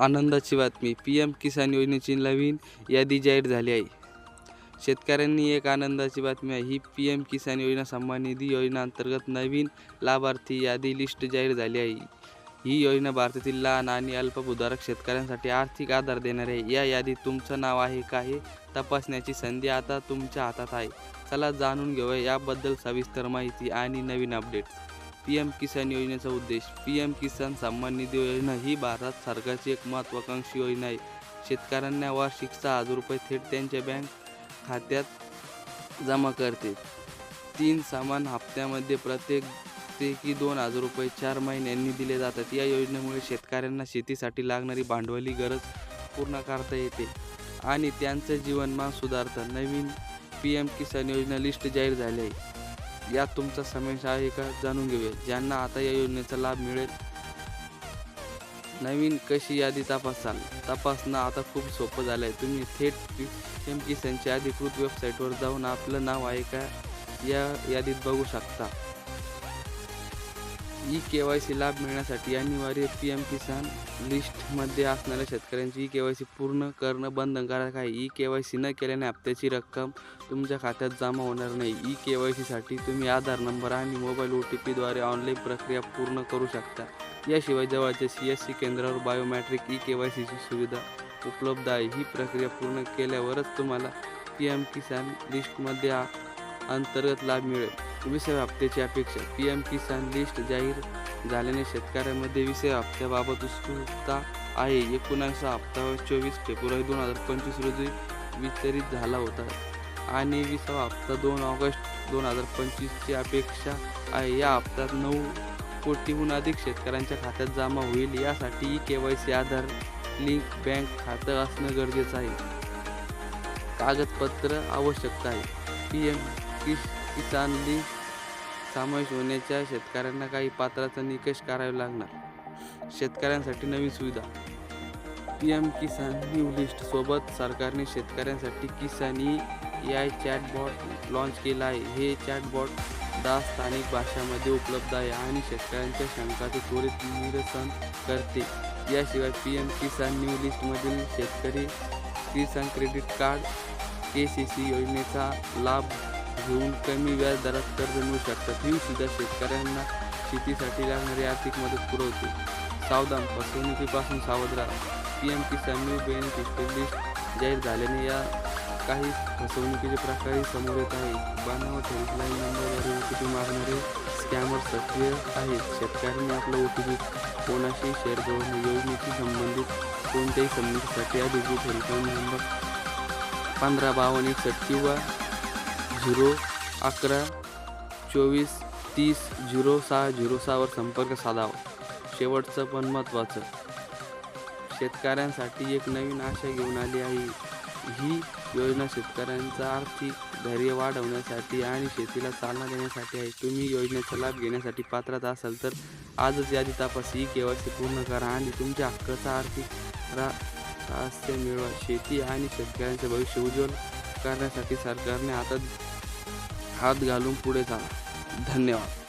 आनंदाची बातमी. P M किसान योजनेची नवीन यादी जाहीर झाली आहे. शेतकऱ्यांनी एक आनंदाची बातमी आहे. ही पी एम किसान योजना सन्मान निधी योजनेअंतर्गत नवीन लाभार्थी यादी लिस्ट जाहीर झाली आहे. ही योजना भारतातील लहान आणि अल्पभूधारक शेतकऱ्यांसाठी आर्थिक आधार देणारी आहे. या यादीत तुमचं नाव आहे का हे तपासण्याची संधी आता तुमच्या हातात आहे. चला जाणून घेऊया. याबद्दल सविस्तर माहिती आणि नवीन अपडेट पी एम किसान योजनेचा उद्देश. पी एम किसान सन्मान निधी योजना ही भारत सरकारची एक महत्त्वाकांक्षी योजना आहे. शेतकऱ्यांना वार्षिक सहा हजार रुपये थेट त्यांच्या बँक खात्यात जमा करते. तीन समान हप्त्यामध्ये प्रत्येक पैकी दोन हजार रुपये चार महिन्यांनी दिले जातात. या योजनेमुळे शेतकऱ्यांना शेतीसाठी लागणारी भांडवली गरज पूर्ण करता येते आणि त्यांचं जीवनमान सुधारतं. नवीन पी एम किसान योजना लिस्ट जाहीर झाली आहे. यात तुमचा समावेश आहे का जाणून घेऊया. ज्यांना आता या योजनेचा लाभ मिळेल. नवीन कशी यादी तपासाल? तपासणं आता खूप सोपं झालं आहे तुम्ही थेट एम किसानच्या अधिकृत वेबसाईटवर जाऊन आपलं नाव आहे का या यादीत बघू शकता. ई के वाय सी लाभ मिळण्यासाठी अनिवार्य पी एम किसान लिस्टमध्ये असणाऱ्या शेतकऱ्यांची ई के वाय सी पूर्ण करणं बंधनकारक आहे. ई के वाय सी न केल्याने हप्त्याची रक्कम तुमच्या खात्यात जमा होणार नाही. ई के वाय सीसाठी तुम्ही आधार नंबर आणि मोबाईल ओ टी पीद्वारे ऑनलाईन प्रक्रिया पूर्ण करू शकता. याशिवाय जवळच्या सी एस सी केंद्रावर बायोमॅट्रिक ई के वाय सीची सुविधा उपलब्ध आहे. ही प्रक्रिया पूर्ण केल्यावरच तुम्हाला पी एम किसान लिस्टमध्ये आ- अंतर्गत लाभ मिळेल. विषय हप्त्याची अपेक्षा. पी एम किसान लिस्ट जाहीर झाल्याने शेतकऱ्यांमध्ये विषय हप्त्याबाबत उत्सुकता आहे. एकोणास हप्ता चोवीस फेब्रुवारी दोन हजार पंचवीस रोजी वितरित झाला होता. आणि विसावा हप्ता दोन ऑगस्ट दोन हजार पंचवीसची अपेक्षा आहे. या हप्त्यात नऊ कोटीहून अधिक शेतकऱ्यांच्या खात्यात जमा होईल. यासाठी E K Y C Aadhaar link bank खातं असणं गरजेचं आहे. कागदपत्र आवश्यकता आहे. पी एम किस किसान लिंक समावेश होण्याच्या शेतकऱ्यांना काही पात्राचा निकष करावे लागणार. शेतकऱ्यांसाठी नवीन सुविधा. P M Kisan new list सोबत सरकारने शेतकऱ्यांसाठी Kisan E I chatbot launch केला आहे. हे चॅटबॉट दहा स्थानिक भाषामध्ये उपलब्ध आहे आणि शेतकऱ्यांच्या शंकाचे त्वरित निरसन करते. याशिवाय पी एम किसान न्यू लिस्टमधील शेतकरी Kisan credit card K C C योजनेचा लाभ घेऊन कमी व्याज दरात कर्ज मिळू शकतात. ही सुद्धा शेतकऱ्यांना शेतीसाठी लागणारी आर्थिक मदत पुरवते. सावधान फसवणुकीपासून सावध राहा. P M Kisan new beneficial list जाहीर झाल्याने या काही फसवणुकीचे प्रकारही समोर येत आहे बनावट हेल्पलाईन नंबरवर ओ टी पी मारणारे स्कॅमर सक्रिय आहेत. शेतकऱ्यांनी आपला ओ टी पी कोणाशी शेअर करून योजनेशी संबंधित कोणत्याही संबंधीसाठी अधिकृत हेल्पलाईन नंबर पंधरा बावन्न एकसष्ट किंवा झिरो अकरा चोवीस तीस झिरो सहा झिरो सहावर संपर्क साधावा. शेवटचं पण महत्त्वाचं. शेतकऱ्यांसाठी एक नवीन आशा घेऊन आली आहे. ही योजना शेतकऱ्यांचा आर्थिक धैर्य वाढवण्यासाठी आणि शेतीला चालना देण्यासाठी आहे. तुम्ही योजनेचा लाभ घेण्यासाठी पात्रता असाल तर आजच यादी तपास. ई केवायसी पूर्ण करा आणि तुमच्या हक्काचा आर्थिक रा मिळवा. शेती आणि शेतकऱ्यांचे भविष्य उज्ज्वल करण्यासाठी सरकारने आता हात घालून पुढे चाला धन्यवाद.